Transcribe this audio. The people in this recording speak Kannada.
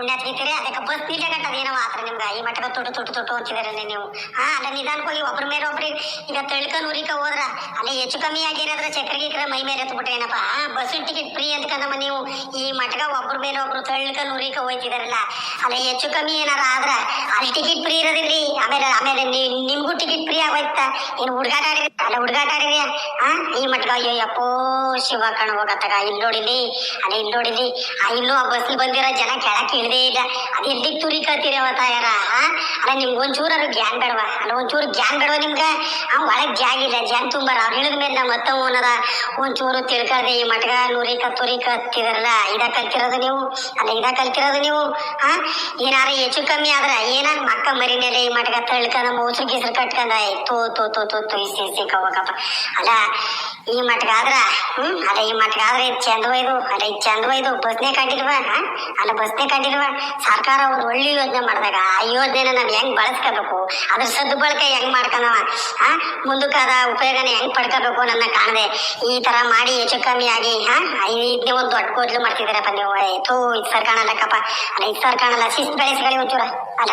ಪುಣ್ಯಾತ್ಮಿಕರೇ ಅದಕ್ಕೆ ಬಸ್ ನೀಟೇ ಕಟ್ಟದ ಏನೋ ಆತ್ರ ನಿಮ್ಗೆ? ಈ ಮಟ್ಟಕ್ಕೆ ತುಟ್ಟು ತುಟ್ಟು ತುಟ್ಟು ಅಂತಿದಾರಲ್ಲ ನೀವು. ಹಾ ಅದ ನಿಧಾನಕ್ಕೆ ಒಬ್ರ ಮೇಲೆ ಒಬ್ರಿಗೆ ಈಗ ತಳ್ಕ ಉರಿಕ ಹೋದ್ರ, ಅಲ್ಲಿ ಹೆಚ್ಚು ಕಮ್ಮಿ ಆಗಿರೋದ್ರ ಚಕ್ರ ಗಿಕ್ರ ಮೈ ಮೇಲೆ ಎತ್ಬಿಟ್ರೆ ಏನಪ್ಪ? ಬಸ್ಸಿನ ಟಿಕೆಟ್ ಫ್ರೀ ಅಂತಕಂದಮ್ಮ ನೀವು. ಈ ಮಟ್ಗ ಒಬ್ರ ಮೇಲೆ ಒಬ್ರು ತಳ್ಕ ಉರಿಕ ಹೋಯ್ತಿದಾರಲ್ಲ, ಅಲ್ಲಿ ಹೆಚ್ಚು ಕಮ್ಮಿ ಏನಾರ ಆದ್ರ, ಅಲ್ಲಿ ಟಿಕೆಟ್ ಫ್ರೀ ಇರೋದಿಲ್ರಿ. ಆಮೇಲೆ ಆಮೇಲೆ ನಿಮ್ಗೂ ಟಿಕೆಟ್ ಫ್ರೀ ಆಗೋಯ್ತ. ಏನು ಹುಡುಗಾಟ ಆಡಿದ್ರಿ ಅಲ್ಲ ಹುಡುಗಾಟ ಆಡಿದ್ಯಾ? ಆ, ಈ ಮಟ್ಗ ಅಯ್ಯೋ ಯಪ್ಪೋ ಶಿವ ಕಣ ಹೋಗತ್ತಾಗ ಇಲ್ಲಿ ನೋಡಿಲಿ ಅಲ್ಲ ಇಲ್ಲಿ ನೋಡಿಲಿ ಇನ್ನೂ ಆ ಬಸ್ ಬಂದಿರೋ ಜನ ಕೆಳಕ್ಕೆ ಇಳಿದೇ ಇಲ್ಲ. ಅದು ಎಲ್ಲಿ ತುರಿ ಕತ್ತೀರಿ ಅವತ್ತ ಯಾರ ಆ? ನಿಮ್ಗೆ ಒಂಚೂರು ಅದು ಗ್ಯಾನ್ ಬೇಡವಾ? ಅಲ್ಲ ಒಂಚೂರು ಗ್ಯಾನ್ ಬೇಡವ ನಿಮ್ಗೆ? ಆ ಒಳಗೆ ಜಾಗ ಇಲ್ಲ ಜಾನ್ ತುಂಬಾರ. ಅವ್ರು ಹೇಳಿದ ಮೇಲೆ ನಮ್ಮ ಮತ್ತ ಅನ್ನದ. ಒಂಚೂರು ತಿಳ್ಕಳ್ದೆ ಈ ಮಟ್ಗ ನೂರಿ ಕತ್ತೂರಿ ಕತ್ತಿದಾರಲ್ಲ ಇದ ಕಲ್ತಿರೋದು ನೀವು. ಅಲ್ಲ, ಇದ ಕಲ್ತಿರೋದು ನೀವು. ಹಾ? ಏನಾರ ಹೆಚ್ಚು ಕಮ್ಮಿ ಆದ್ರ ಏನ ಮಕ್ಕ ಮರಿನೇಲೆ ಈ ಮಟ್ಗ ತಳ್ಕಂದ ಮೋಸ್ರು ಗೀಸ್ರು ಕಟ್ಕಂದ ತೋ ತೋ ತೋ ತೋ ತೋ ಇಸಿ ಇಸಿ ಕವ್ವಕಪ್ಪ ಅಲ್ಲ ಈ ಮಟ್ಗಾದ್ರ ಹ್ಮ್, ಅದ ಈ ಮಟ್ಗ ಆದ್ರೆ ಇದು ಚಂದವೈದು ಅಲ್ಲ ಇದು ಚಂದವೈದು ಬಸ್ನೇ ಕಂಡಿಲ್ವಾ? ಅಲ್ಲ ಬಸ್ನೇ ಕಂಡಿಲ್ವಾ ಸರ್ಕಾರ ಒಂದು ಒಳ್ಳೆ ಯೋಜನೆ ಮಾಡಿದಾಗ, ಆ ಯೋಜನೆನ ನಾವು ಹೆಂಗ್ ಬಳಸ್ಕೋಬೇಕು? ಅದ್ರ ಸದ್ಬಳಕೆ ಹೆಂಗ್ ಮಾಡ್ಕೊಂಡವ ಹಾ? ಮುಂದುಕಾದ ಉಪಯೋಗನ ಹೆಂಗ್ ಪಡ್ಕೋಬೇಕು ನನ್ನ ಕಾಣದೆ. ಈ ತರ ಮಾಡಿ ಹೆಚ್ಚು ಕಮ್ಮಿ ಆಗಿ, ಹಾ? ಇದನ್ನೇ ಒಂದು ದೊಡ್ಡ ಕೂದಲು ಮಾಡ್ತಿದ್ದೀರಪ್ಪ ನೀವು. ಥೂ, ಇದು ಸರ್ಕಾಣ ಲೆಕ್ಕಪ್ಪ ಅಲ್ಲ, ಇದು ಸರ್ಕಾಣ ಅಲ್ಲ, ಶಿಸ್ತು ಬೆಳೆಸ್ಕೊಳ್ಳಿ ಒಂಚೂರ. ಅಲ್ಲ